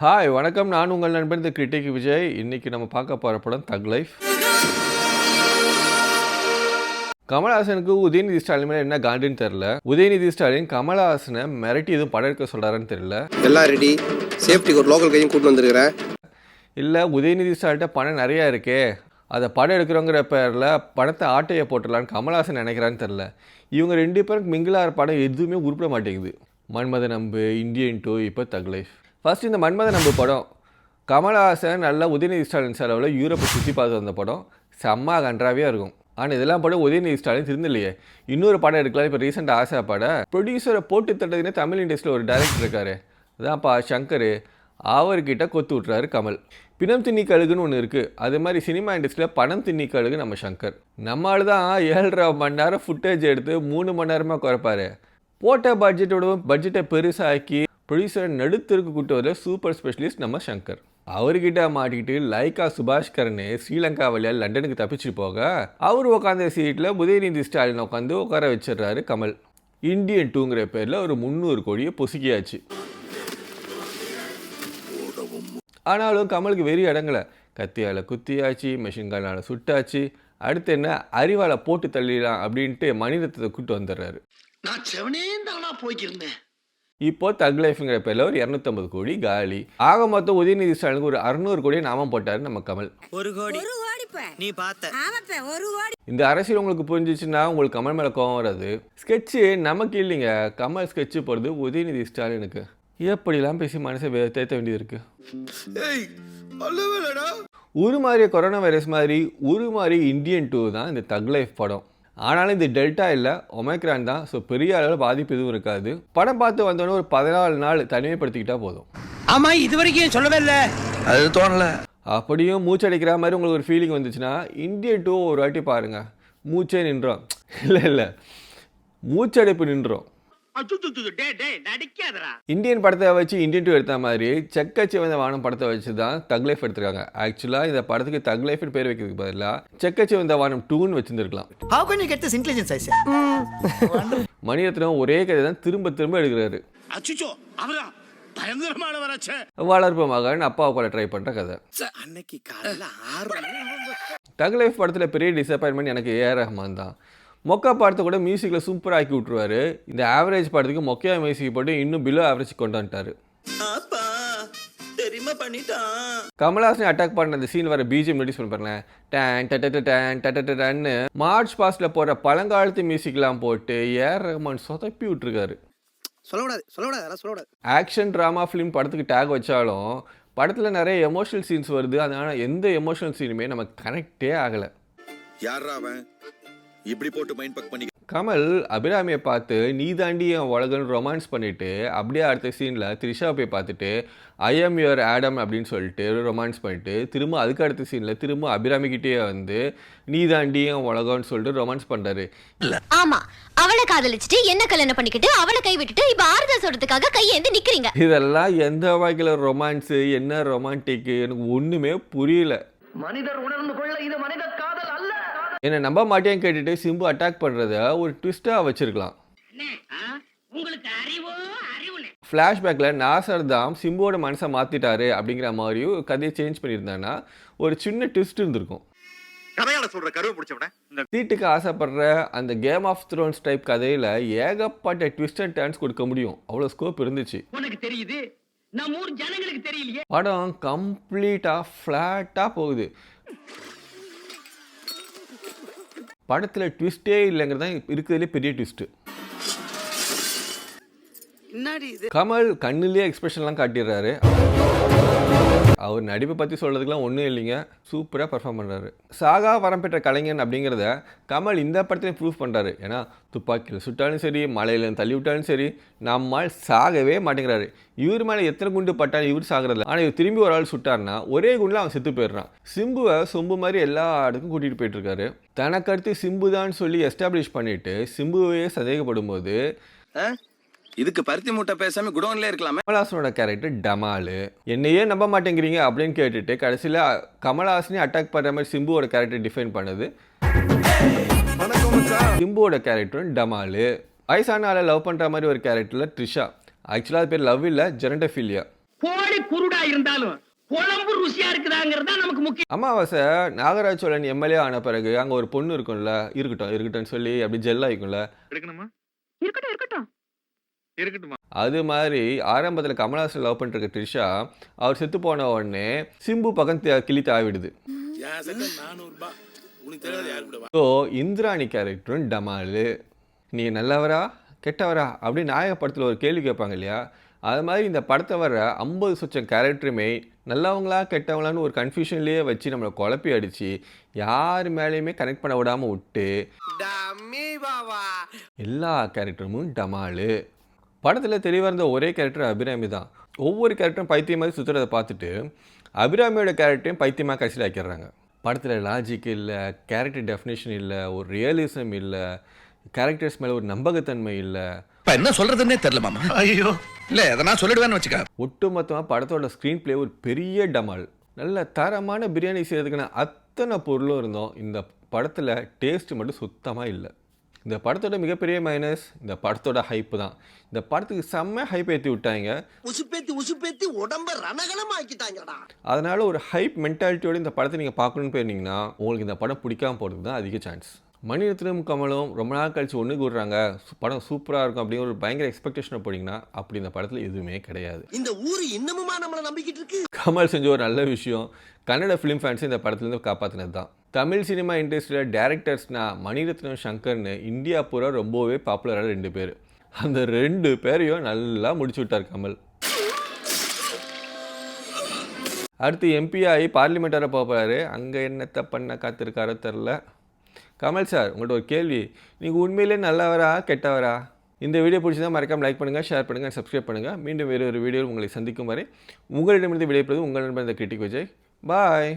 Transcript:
Hi வணக்கம். நான் உங்கள் நண்பன் தி கிரிட்டிக் விஜய். இன்னைக்கு நம்ம பார்க்க போகிற படம் தக் லைஃப் கமல்ஹாசனுக்கு உதயநிதி ஸ்டாலின் மேலே என்ன காண்டுன்னு தெரில உதயநிதி ஸ்டாலின் கமல்ஹாசனை மிரட்டி எதுவும் படம் எடுக்க சொல்கிறாருன்னு தெரியல. எல்லாம் ரெடி சேஃப்டிக்கு ஒரு லோக்கல் கையும் கூட்டு வந்திருக்கிறேன். இல்லை உதயநிதி ஸ்டாலின்ட்ட பணம் நிறையா இருக்கே. அதை படம் எடுக்கிறோங்கிற பேரில் படத்தை ஆட்டையை போட்டுடலான்னு கமல்ஹாசன் நினைக்கிறான்னு தெரில இவங்க ரெண்டு பேருக்கு மிங்கிலாகிற படம் எதுவுமே உருப்பிட மாட்டேங்குது. மன்மத நம்பு இந்தியன் டூ இப்போ தக் லைஃப் ஃபர்ஸ்ட் இந்த மன்மத நம்பு படம். கமல்ஹாசன் நல்லா உதயநிதி ஸ்டாலின் செலவில் யூரோப்பை சுற்றி பார்த்து வந்த படம். செம்ம கன்றாவே இருக்கும். ஆனால் இதெல்லாம் படம் உதயநிதி ஸ்டாலின் திருந்தலையே. இன்னொரு படம் எடுக்கலாம். இப்போ ரீசெண்டாக ஆசை பட ப்ரொடியூசரை போட்டு தட்டதுன்னே தமிழ் இண்டஸ்ட்ரியில் ஒரு டைரக்டர் இருக்காரு. அதான்ப்பா சங்கர். அவர்கிட்ட கொத்து விட்றாரு கமல். பிணம் திண்ணி கழுகுன்னு ஒன்று இருக்குது அது மாதிரி சினிமா இண்டஸ்ட்ரியில் பணம் திண்ணி கழுகு நம்ம சங்கர். நம்மளால தான் ஏழரை மணி நேரம் ஃபுட்டேஜ் எடுத்து மூணு மணி நேரமாக குறைப்பாரு. போட்ட பட்ஜெட்டோட பட்ஜெட்டை பெருசாக்கி ப்ரொடியூசர் நடுத்தருக்கு கூட்டு வர சூப்பர் ஸ்பெஷலிஸ்ட் நம்ம சங்கர். அவர்கிட்ட மாட்டிக்கிட்டு லைக்கா சுபாஷ்கரனே ஸ்ரீலங்கா வழியால் லண்டனுக்கு தப்பிச்சு போக அவர் உட்காந்த சீட்டில் உதயநிதி ஸ்டாலின் உட்காந்து உட்கார வச்சிடுறாரு கமல். இந்தியன் டூங்கிற பேரில் ஒரு முந்நூறு கோடியை பொசுக்கியாச்சு. ஆனாலும் கமலுக்கு வெறி அடங்கலை. கத்தியால் குத்தியாச்சு மெஷின் கண்ணால் சுட்டாச்சு. அடுத்து என்ன அறிவால் போட்டு தள்ளிடலாம் அப்படின்ட்டு மணிரத்தத்தை கூட்டு வந்துடுறாரு. நான் செவனேந்தானா போய்க்கிருந்தேன். இப்போ தக் லைஃப்ங்கிற பேரில் ஒரு இரநூத்தம்பது கோடி காலி. ஆக மொத்தம் உதயநிதி ஸ்டாலினுக்கு ஒரு அறுநூறு கோடியை நாமம் போட்டார் நம்ம கமல். ஒரு கோடி. நீ பார்த்த. ஒரு கோடி. இந்த அரசியல் உங்களுக்கு புரிஞ்சிச்சுன்னா உங்களுக்கு கமல் மேலே கோவம் வராது. ஸ்கெட்சு நமக்கு இல்லைங்க. கமல் ஸ்கெட்சு போகிறது உதயநிதி ஸ்டாலினுக்கு. எப்படிலாம் பேசி மனசை தேத்த வேண்டியது இருக்கு உருமாறிய கொரோனா வைரஸ் மாதிரி உருமாறி இந்தியன் டூ தான் இந்த தக் லைஃப் படம். ஆனாலும் இது டெல்டா இல்லை ஒமைக்ரான் தான். ஸோ பெரிய அளவில் பாதிப்பு எதுவும் இருக்காது. படம் பார்த்து வந்தோடனே ஒரு பதினாலு நாள் தனிமைப்படுத்திக்கிட்டா போதும். ஆமா இது வரைக்கும் சொல்லவே இல்ல? அது தோணல. அப்படியும் மூச்சடைக்கிற மாதிரி உங்களுக்கு ஒரு ஃபீலிங் வந்துச்சுன்னா இந்தியன் டூ ஒரு வாட்டி பாருங்க. மூச்சே நின்றோம். இல்லை இல்லை. மூச்சடைப்பு நின்றோம். இந்தியன் படத்தை வச்சு இந்தியன் டூ எடுத்த மாதிரி செக்கச்சி வந்த வானம் படத்தை வச்சு தான் தக் லைஃப் எடுத்திருக்காங்க. ஆக்சுவலாக இந்த படத்துக்கு தக் லைஃப்னு பேர் வைக்கிறதுக்கு பதிலாக செக்கச்சி வந்த வானம் டூன்னு வச்சிருந்துருக்கலாம். How can you get this intelligence, I say? Mani Ratnam ஒரே கதை தான் திரும்ப திரும்ப எடுக்கிறாரு. அச்சுச்சோ அவரா? பயங்கரமானவராச்சே வளர்ப்பு மகன் அப்பாவை கொலை ட்ரை பண்ணுற கதை. அன்னைக்கு காலையில ஆறு தக் லைஃப் படத்தில் பெரிய டிசப்பாயின்மெண்ட் எனக்கு ஏஆர் ரஹ்மான் தான். மொக்கா படத்தை கூட மியூசிக்கில் சூப்பராக ஆக்கி விட்ருவாரு இந்த ஆவரேஜ் படத்துக்கு மொக்கையா மியூசிக் போட்டு இன்னும் பிலோ ஆவரேஜ் கொண்டு வந்துட்டாரு. கமல்ஹாசனை அட்டாக் பண்ண அந்த சீன் வர பிஜிஎம் நோட்டீஸ் பண்ணி பாருங்களேன். டேன் டட்ட டேன் டட்ட டன்னு மார்ச் பாஸ்டில் போகிற பழங்காலத்து மியூசிக்லாம் போட்டு ஏஆர் ரஹ்மான் சொதப்பி விட்டுருக்காரு. சொல்லக்கூடாது சொல்லக்கூடாது அதெல்லாம் சொல்லக்கூடாது. ஆக்ஷன் ட்ராமா ஃபிலிம் படத்துக்கு டேக் வச்சாலும் படத்தில் நிறைய எமோஷனல் சீன்ஸ் வருது. அதனால எந்த எமோஷனல் சீனுமே நமக்கு கனெக்டே ஆகலை. யாரா அவன்? இப்படி போட்டு மைண்ட் பக் பண்ணி கமல் அபிராமியை பார்த்து நீ தாண்டி என் உலகன்னு ரொமான்ஸ் பண்ணிட்டு அப்படியே அடுத்த சீனில் த்ரிஷா போய் பார்த்துட்டு ஐ எம் யுவர் ஆடம் அப்படின்னு சொல்லிட்டு ரொமான்ஸ் பண்ணிட்டு திரும்ப அதுக்கு அடுத்த சீனில் திரும்ப அபிராமிக்கிட்டே வந்து நீ தாண்டி என் உலகம்னு சொல்லிட்டு ரொமான்ஸ் பண்ணுறாரு ஆமா. அவளை காதலிச்சுட்டு என்ன கல்யாணம் பண்ணிக்கிட்டு அவளை கை விட்டுட்டு இப்ப ஆறுதல் சொல்றதுக்காக கையேந்தி நிக்கிறீங்க. இதெல்லாம் எந்த வகையில் ரொமான்ஸு என்ன ரொமான்டிக்கு எனக்கு ஒன்றுமே புரியல. மனிதர் உணர்ந்து கொள்ள இது மனித என்னை நம்ப மாட்டேன்னு கேட்டுட்டு சிம்பு அட்டாக் பண்ணுறத ஒரு ட்விஸ்ட்டாக வச்சுருக்கலாம். உங்களுக்கு அறிவோ? அறிவு ஃப்ளாஷ்பேக்கில் நாசர் தாம் சிம்புவோட மனசை மாற்றிட்டாரு அப்படிங்கிற மாதிரியும் கதையை சேஞ்ச் பண்ணியிருந்தாங்கன்னா ஒரு சின்ன ட்விஸ்ட் இருந்திருக்கும். கதையால சொல்ற கருவை பிடிச்சவன. சீட்டுக்கு ஆசைப்படுற அந்த கேம் ஆஃப் த்ரோன்ஸ் டைப் கதையில் ஏகப்பட்ட ட்விஸ்ட் அண்ட் டர்ன்ஸ் கொடுக்க முடியும். அவ்வளோ ஸ்கோப் இருந்துச்சு. உனக்கு தெரியுது? நம்ம ஊர் ஜனங்களுக்கு தெரியலையே. படம் கம்ப்ளீட்டாக ஃப்ளாட்டாக போகுது. படத்தில் ட்விஸ்டே இல்லைங்கிறது தான் இருக்கிறதுலே பெரிய ட்விஸ்ட்டு கமல் கண்ணுலேயே எக்ஸ்பிரஷன்லாம் காட்டிடுறாரு. அவர் நடிப்பை பற்றி சொல்கிறதுக்குலாம் ஒன்றும் இல்லைங்க. சூப்பராக பர்ஃபார்ம் பண்ணுறாரு சாகா வரம் பெற்ற கலைஞன் அப்படிங்கிறத கமல் இந்த படத்துலையும் ப்ரூவ் பண்ணுறாரு ஏன்னா துப்பாக்கியில் சுட்டாலும் சரி மலையில் தள்ளி விட்டாலும் சரி நம்மால் சாகவே மாட்டேங்கிறாரு. இவர் மேலே எத்தனை குண்டு பட்டாலும் இவர் சாகிறதில்ல. ஆனால் இவர் திரும்பி ஒரு ஆள் சுட்டார்னா ஒரே குண்டில் அவன் செத்து போயிடுறான். சிம்புவை சொம்பு மாதிரி எல்லா இடத்துக்கும் கூட்டிகிட்டு போயிட்டுருக்காரு தனக்கடுத்து சிம்பு தான் சொல்லி எஸ்டாப்ளிஷ் பண்ணிவிட்டு சிம்புவையே சந்தேகப்படும் போது இதுக்கு பருத்தி மூட்டை பேசாம குடோன்ல இருக்கலாமே. கமல்ஹாசனோட கேரக்டர் டமாலு. என்னையே நம்ப மாட்டேங்கிறீங்க அப்படின்னு கேட்டுட்டு கடைசியில் கமல்ஹாசனே அட்டாக் பண்ணுற மாதிரி சிம்புவோட கேரக்டர் டிஃபைன் பண்ணுது. சிம்புவோட கேரக்டரும் டமாலு. வயசான ஆளை லவ் பண்ணுற மாதிரி ஒரு கேரக்டரில் த்ரிஷா. ஆக்சுவலாக அது பேர் லவ் இல்லை ஜெரண்டஃபிலியா கோழி குருடா இருந்தாலும் குழம்பு ருசியா இருக்குதாங்கிறது தான் நமக்கு முக்கியம். அமாவாசை நாகராஜ் சோழன் எம்எல்ஏ ஆன பிறகு அங்கே ஒரு பொண்ணு இருக்கும்ல இருக்கட்டும் இருக்கட்டும்னு சொல்லி அப்படி ஜெல் ஆகிக்கும்ல எடுக்கணுமா இருக்கட்டும் இருக்கட்டும். இருக்கட்டுமா? அது மாதிரி ஆரம்பத்தில் கமல்ஹாசன் லவ் பண்ணிருக்க த்ரிஷா அவர் செத்து போன உடனே சிம்பு பக்கம் கிளி தாவிடுது. ஸோ இந்திராணி கேரக்டரும் டமாலு. நீ நல்லவரா கெட்டவரா அப்படின்னு நாயக படத்தில் ஒரு கேள்வி கேட்பாங்க இல்லையா? அது மாதிரி இந்த படத்தை வர ஐம்பது சொச்சம் கேரக்டருமே நல்லவங்களா கெட்டவங்களான்னு ஒரு கன்ஃபியூஷன்லேயே வச்சு நம்மளை குழப்பி அடித்து யார் மேலேயுமே கனெக்ட் பண்ண விடாமல் விட்டு எல்லா கேரக்டரும் டமாலு. படத்தில் தெளிவாக இருந்த ஒரே கேரக்டர் அபிராமி தான். ஒவ்வொரு கேரக்டரும் பைத்தியம் மாதிரி சுற்றுறதை பார்த்துட்டு அபிராமியோட கேரக்டரையும் பைத்தியமாக கடைசியில் ஆக்கிடுறாங்க. படத்தில் லாஜிக் இல்லை கேரக்டர் டெஃபினேஷன் இல்லை ஒரு ரியலிசம் இல்லை கேரக்டர்ஸ் மேலே ஒரு நம்பகத்தன்மை இல்லை. இப்ப என்ன சொல்றதுன்னே தெரியல மாமா. ஐயோ. இல்ல எதனா சொல்லிடுவேன்னு வச்சுக்க. ஒட்டுமொத்தமாக படத்தோட ஸ்க்ரீன் ப்ளே ஒரு பெரிய டமால். நல்ல தரமான பிரியாணி செய்கிறதுக்கான அத்தனை பொருளும் இருந்தோம். இந்த படத்தில் டேஸ்ட் மட்டும் சுத்தமாக இல்லை. இந்த படத்தோட மிகப்பெரிய மைனஸ் இந்த படத்தோட ஹைப்பு தான். இந்த படத்துக்கு செம்ம ஹைப் ஏற்றி விட்டாங்க. உசுப்பேத்தி உசுப்பேத்தி உடம்ப ரணகலம் ஆக்கிட்டாங்கடா அதனால் ஒரு ஹைப் மென்டாலிட்டியோட இந்த படத்தை நீங்கள் பார்க்கணுன்னு போயிருந்தீங்கன்னா உங்களுக்கு இந்த படம் பிடிக்காம போகிறதுக்கு தான் அதிக சான்ஸ் மணிரத்னம் கமலும் ரொம்ப நாள் கழிச்சு ஒன்று கூடுறாங்க படம் சூப்பராக இருக்கும் அப்படிங்கிற ஒரு பயங்கர எக்ஸ்பெக்டேஷனை போனீங்கன்னா அப்படி இந்த படத்தில் எதுவுமே கிடையாது. இந்த ஊரு இன்னமுமா நம்மள நம்பிக்கிட்டு இருக்கு? கமல் செஞ்ச ஒரு நல்ல விஷயம். கன்னட ஃபிலிம் ஃபேன்ஸ் இந்த படத்துலேருந்து காப்பாற்றினது தான். தமிழ் சினிமா இண்டஸ்ட்ரியில் டேரக்டர்ஸ்னா மணிரத்னம் சங்கர்னு இந்தியா பூரா ரொம்பவே பாப்புலரான ரெண்டு பேர். அந்த ரெண்டு பேரையும் நல்லா முடிச்சு விட்டார் கமல். அடுத்து எம்பி ஆகி பார்லிமெண்ட் வர போகிறாரு அங்கே என்னத்தை பண்ண காத்திருக்காரோ தெரில கமல் சார் உங்கள்கிட்ட ஒரு கேள்வி. நீங்கள் உண்மையிலே நல்லவரா கெட்டவரா? இந்த வீடியோ பிடிச்சதா மறக்காமல் லைக் பண்ணுங்கள் ஷேர் பண்ணுங்கள் சப்ஸ்கிரைப் பண்ணுங்கள் மீண்டும் வேறு ஒரு வீடியோவில் உங்களை சந்திக்கும் வரை உங்களிடமிருந்து விடைபெறுவது உங்கள் நண்பர் இந்த கிரிட்டிக் விஜய். பாய்